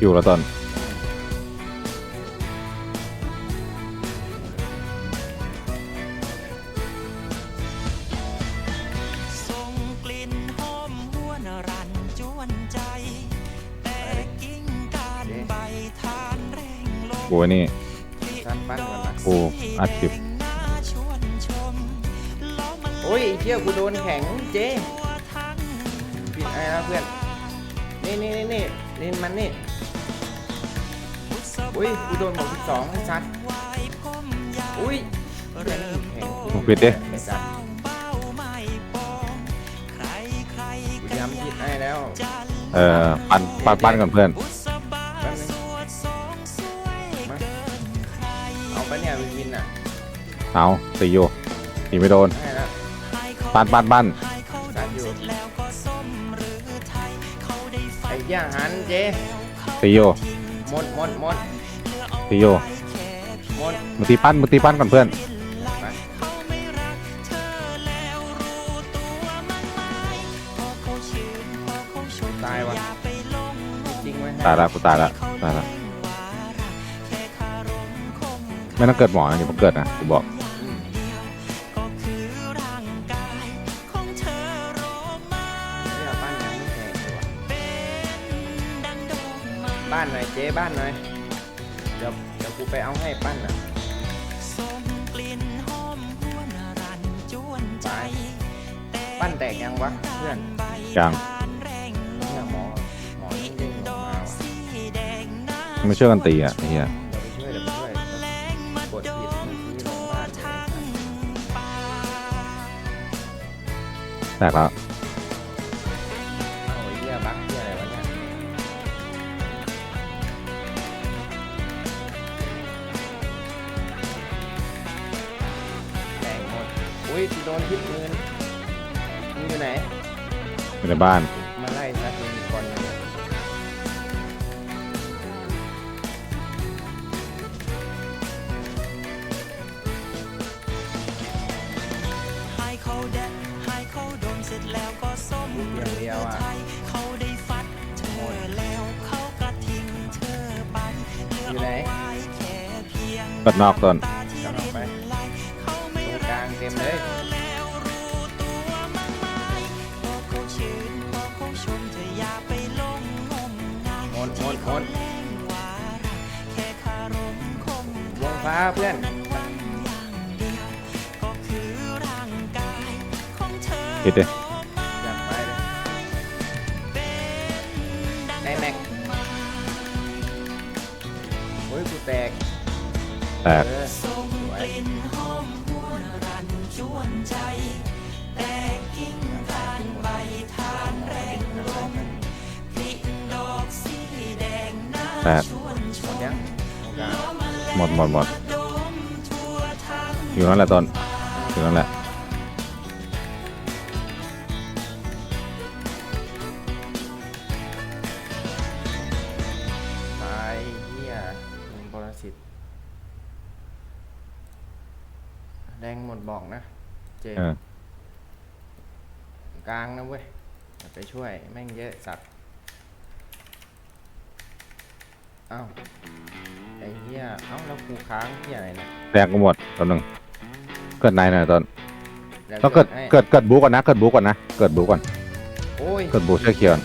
อยู่แล้วต้นส่งกลิ่นหอมหวนรันจวนใจ แต่กิ่งการใบทานแรงลมกูไอ้นี่สั้นปั้นก่อนนะกูอัดคลิปน่าชวนชมล้อมันโอ้ยไอ้เชี่ยกูโดนแข็งเจ๊ตัวทั้งผิดอะไรแล้วเพื่อน นี่นี่นี่นี่นี่มันนี่ อุ้ยกูโดนหมดที่สองไอ้สัตว์วายผมยาวอุ้ยเริ่มโตมึงปิดดิ ไอ้สัตว์สาวเบ้าไม่ปองใครใครกูก็ย้ำผิดให้แล้วจันเออปั้นปั้นปั้นก่อนเพื่อนบุษบาแป๊บนึงสวดสองสวยเกินใครเอาไปเนี่ยวินวินอะเอาตีอยู่ตีไม่โดนให้แล้วให้เขาปั้นปั้นปั้นให้เขาสัตว์อยู่เสร็จแล้วก็ส้มหรือไทยเขาได้ฟัไอ้งเหี้ยหันเจ๊ตีอยู่หมดหมดหมด ตีอยู่หมดมึงตีปั้นมึงตีปั้นก่อนเพื่อนไปเขาไม่รักเธอแล้วรู้ตัวมั้งไหมพอเขาชื่นพอเขาชมตายว่ะอย่าไปหลงงมจริงไว้ให้ตายละกูตายละตายละไม่ต้องเกิดหมอนะเดี๋ยวผมเกิดนะกูบอกอืมก็คือร่างกายของเธอโรมาเนี่ยปั้นยังไม่แข็งเลยว่ะเป็นดังดอกไม้บ้านหน่อยเจ๊บ้านหน่อยเดี๋ยวเดี๋ยว กูไปเอาให้ปั้นอะส่งกลิ่นหอมหวนรันจวนใจปั้นแตกยังวะเพื่อนใบยังทานแรงลเนี่ยมหมอหมอนี่เด้งอดอกอมากว่ะสีแดงน่าไม่ช่วยกันตีอะไอ้เหี้ยเดี๋ยวไปช่วยเดี๋ยวไปช่วยแรงมากดโดผิดมเมื่อกี้ลทั่งวบ้านเลยทั้งป่าแตกแล้ว ในบ้านมาไล่ซัดยูนิคอร์นเลยให้เขาแดดให้เขาโดนเสร็จแล้วก็ส้มลูกเดียวเดียวอะไทยเขาได้ฟัดเธอแล้วเขาก็ทิ้งเธอไปเหลืออยู่ไหนเอาไว้แค่เพียงเปิดนอกต้นตาที่กำลั ฟ้าเพื่อนนั้นวันอย่างเดียวก็คือร่างกายของเธอปิดดิจัดไปเลยไอ้แม็กโอ้ยกูแตกแตกเออส่งกลิ่นหอมหวนรันจวนใจแต่กิ่งการใบทานแรงลมกลิ่นดอกสีแดงน่าแปดชวนชหมดมยังโอกาสหมดหมด อยู่นั่นแหละต้นอยู่นั่นแหละตายเฮียมึงปรสิตแดงหมดบอกนะ เจเออ กลางนะเว้ยอย่าไปช่วย แม่งเยอะสัตว์เอ้าไอ้เหี้ยเอ้าแล้วกูค้างเหี้ยอะไรเนี่ยแตกกูหมดต้นหนึ่ง เกิดในหน่อยต้นดี๋ยวต้องเกิดให้เกิดเกิดบูก่อนนะเกิดบูก่อนนะเกิดบูก่อนโอ้ย เกิดบูเชื่อเคียวก่อน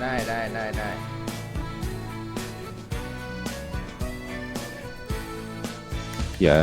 ได้ได้ได้ได้เหี้ย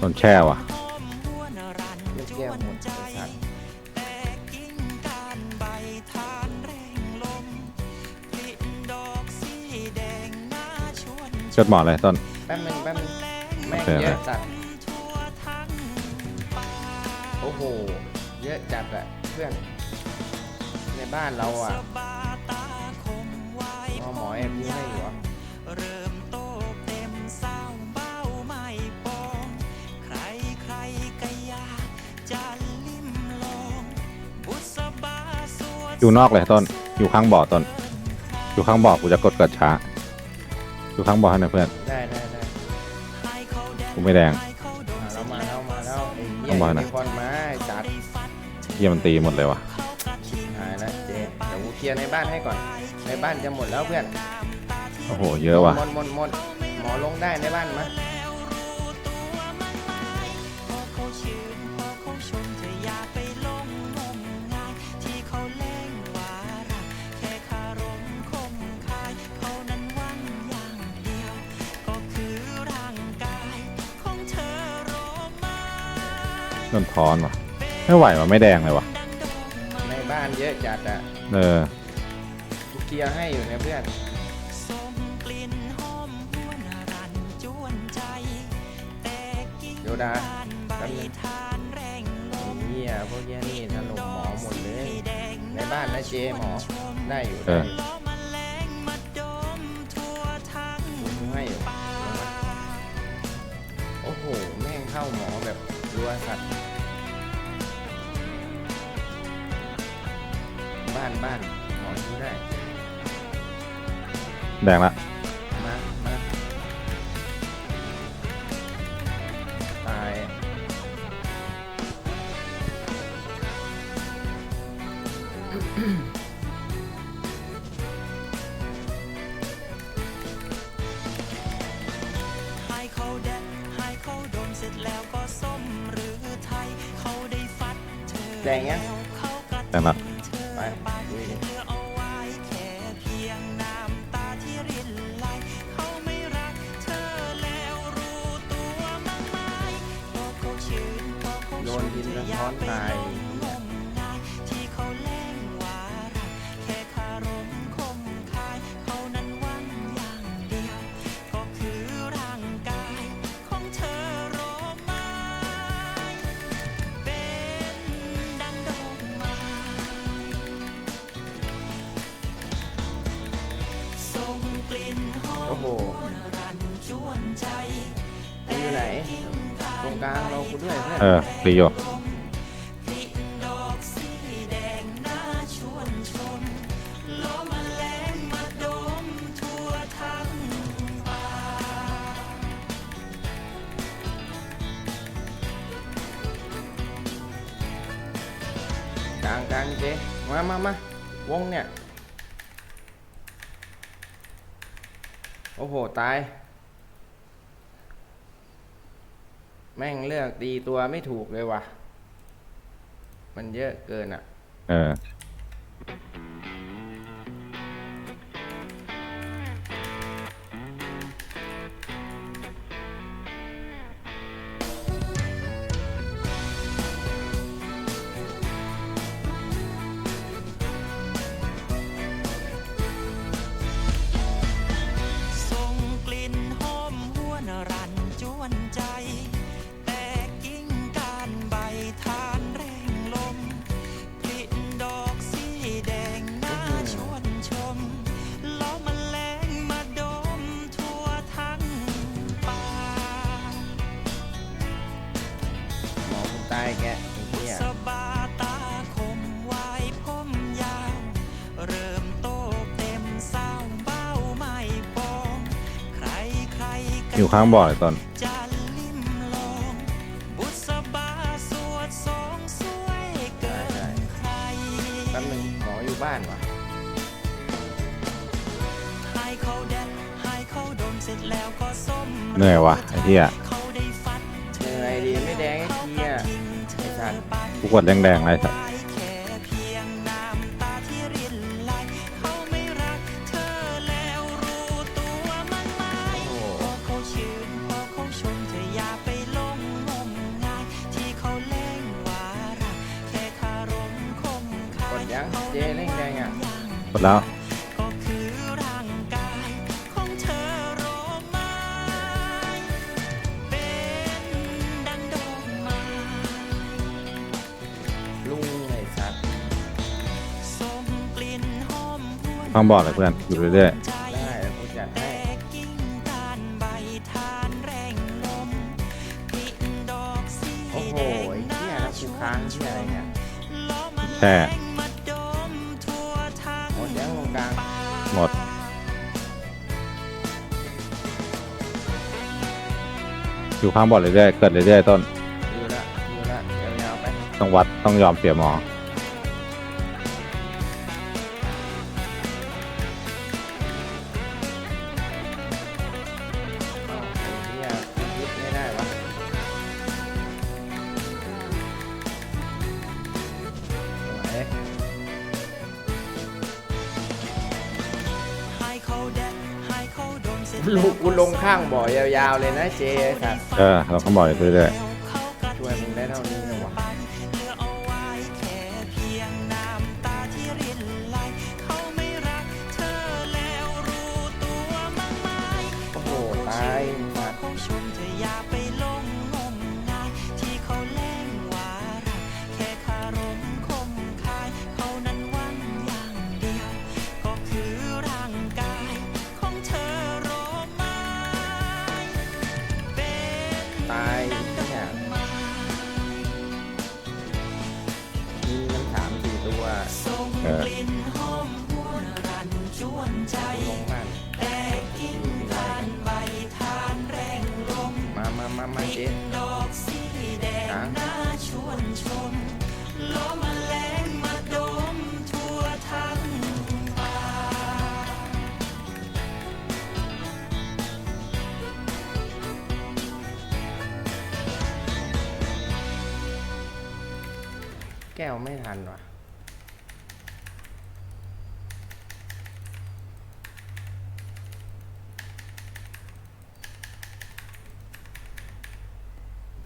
ต้นแช่ว่ะหอมหวนรันเลือดจแก้ววนหมดใจไอ้สัตว์แต่กิ่งการใบทานแรงลมกลิ่นดอกสีแดงน่าชวนชเกิดมหมอเลยต้นแป๊บนึงแป๊บนึงแม่งโอเค เยอะจัดทั่ว จัดอะเพื่อน ในบ้านเราอะสบาตาคมไว้เอาหมอแอบยิ้มให้อยู่เหรอเริ่มโตเต็มสาวเบ้าไม่ปองใครใครก็อยากจะลิ้มลองบุษบาสวดอยู่นอกเลยต้น อยู่ข้างบ่อต้น อยู่ข้างบ่อกูจะกดเกิดช้า อยู่ข้างบ่อให้หน่อยเพื่อน ได้ได้ได้ให้เขาแดงกูไม่แดงให้เขาโดนมาแล้วมาแล้วมาแล้วไอ้เหี้ยเอามายูนะนิคอร์น เหี้ยมันตีหมดเลยว่ะเขากระทิ้งหายแล้วเจ๊เดี๋ยวกูเคลียร์ในบ้านให้ก่อนไว้แค่ในบ้านจะหมดแล้วเพื่อนโอ้โหเยอะว่ะหมดหมดหมดหมอลงได้ในบ้านมะพอเขาชื่นพอเขาชมเธออย่าไปหลงงมงายที่เขาเล่งว่ารักแค่คารมคมคายเขานั้นหวังอย่างเดียวก็คือร่างกายของเธอโรมาโดนท้อนว่ะ ไม่ไหวว่ะไม่แดงเลยว่ะดังดอกไม้ในบ้านเยอะจัดอะเออ กูเคลียร์ให้อยู่เนี่ยเพื่อนส่งกลิ่นหอมหวนรันจวนใจแต่กิ่งโยดาก้านใบแป๊บนึงทานแรงลมเฮียพวกเฮียนี่ถล่มหมอหมดเลยแดงในบ้านนะเจหมอ ได้อยู่เอได้อ อยู่ล้อมแมลงมาดมทั่วทั้งกูให้อยู่ลงมาโอ้โห แม่งเข้าหมอแบบรัวสัตว์านบ้านหมอดูได้แดงละมามาตายให้เขาแดดให้เขาโดนเสร็จแล้วก็ส้มหรือไทยเขาได้ฟัดเธอ แดงยัง ร่างกายของเธอโรมายนดังดอกไม้ส่งกลิ่นหอโอ้โหอยู่ไหน รงกลางเรากูด้วยเพื่อนเออรีโยกลิ่นดอกสีแดงน่าชวนชมล้อมแมลงมาดมทั่วทั้งป่ากลางกลางเจ๊มามามาวงเนี่ย โอ้โห ตาย แม่งเลือกตีตัวไม่ถูกเลยว่ะ มันเยอะเกินอะ เออ อยู่ข้างบ่อเลยต้นจะลิ้มลองบุษบาสวดสองสวยเกินใครแป๊บนึงหมออยู่บ้านว่ะให้เขาแดดให้เขาดมเสร็จแล้วก็ส้มเหนื่อยว่ะไอ้เหี้ยเขาได้ฟัดเธเหนื่อยดีไม่แดงไอ้เขาเหี้ก็ยทิ้งเธไอ้สัอตว์ไปกูกดแดงๆอะไรสักไว้ ยยังขาเจเร่งแดงอะกดแล้วก็คือร่างกายของเธอโรมายเป็นดังดอกไม้ลุงไอ้สัตว์ส่งกลิ่นหอมหวนข้างบ่อเลยเพื่อนอยู่เรื่อยใจได้แล้วกูจัดให้แต่กิ่งก้านใบทานแรงลมกลิ่นดอกสีโอ้โหแดงไอ้เหี้ยแล้วกูค้างเหี้ยอะไรเนี่ยล้อมๆแช่ หมด อยู่ข้างบ่อเรื่อยๆเกิดเรื่อยๆต้นอยู่ละอยู่ละยาวๆไป ต้องวัดต้องยอมเสียหมอ ลูกกูลงข้างบ่อยาวๆเลยนะเจไอ้สัตว์เออเราก็บอกอยู่เรื่อยช่วยมึงได้เท่านี้เลยวะเหลือเอา ลิ่นหอมหวนรันจวนใจ แต่กิ่งทานใบทานแรงลมมามามามาเจดอกสีแดงน่าชวนชมล้อมแมลงมาดมทั่วทั้งป่าแก้วไม่ทันว่ะ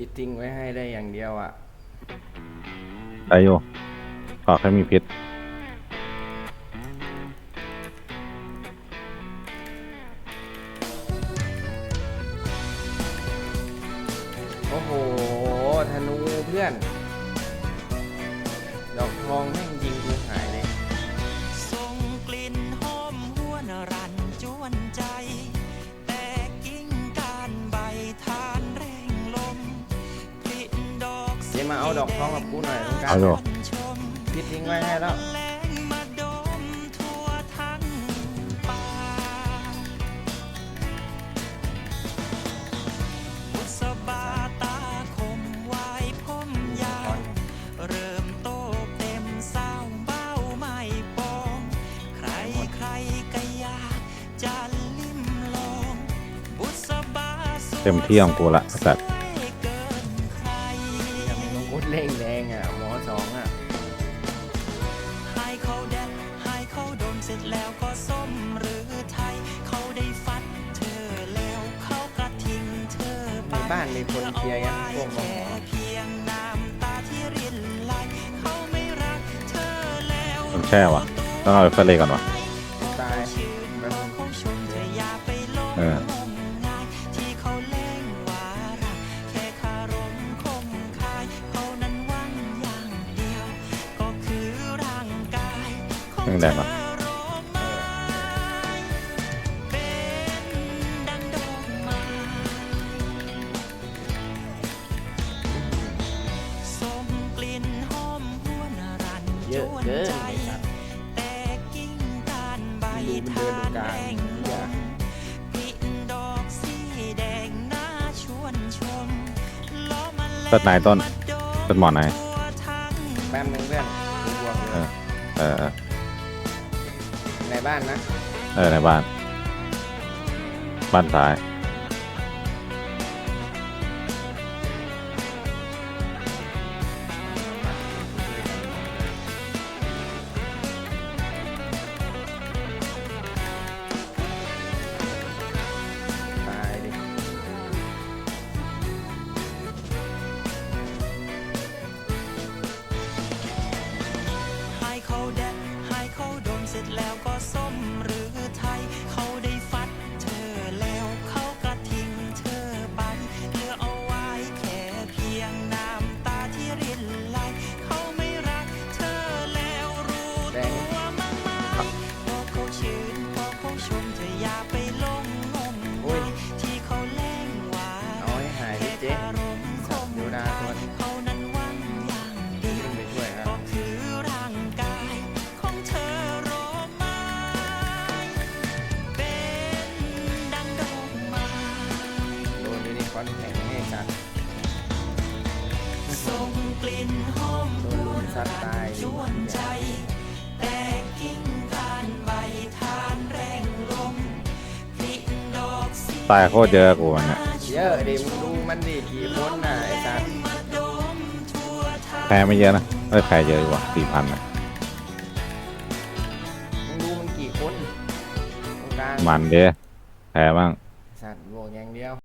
พี่ทิ้งไว้ให้ได้อย่างเดียวอะๆได้อยู่ขอแค่มีพิษโอ้โห ธนูเพื่อน ดอกทองแม่ง อาดอกทองกับกูหน่อยตรงกลาเอางอยู่ชมพี่ทิ้งไว้ให้แล้วแมลงมาดมทั่วทั้งป่ แล้วมันแช่วะต้องเอาไปเฟรเลยก่อนวะตายชื่นแบบเขาชมเธออย่าไปหลงเอองมงายที่เขาแล้งว่ารักแค่คารมคมคายเขานั้นหวังอย่างเดียวก็คือร่างกายของเครื่องเธแดองวะโรไม้เป็นดังดอกไม้ส่งกลิ่น เปิดไหนต้นมาดมต้นหมอนไหนทั่วทั้งแป๊บนึงเพื่อนดูบวกอยู่เออเออเออในบ้านนะ เออในบ้าน บ้านซ้าย สัตว์ส่งกลิ่นหอมโดนลุมซัดตายจวนใจแต่กิ่งทานใบทานแรงลมกลิ่นดอกสีตายโคตรเยอะกูวันเนี่ยเยอะดิมึงดูมันดิกี่คนน่ะไอ้สัตว์มาดมทั่วทั้งแพ้ไม่เยอะนะเอ้ยแพ้เยอะอยู่ว่ะสี่พันนะมึงดูมันกี่คนตรงกลางมันเด้แพ้บ้าง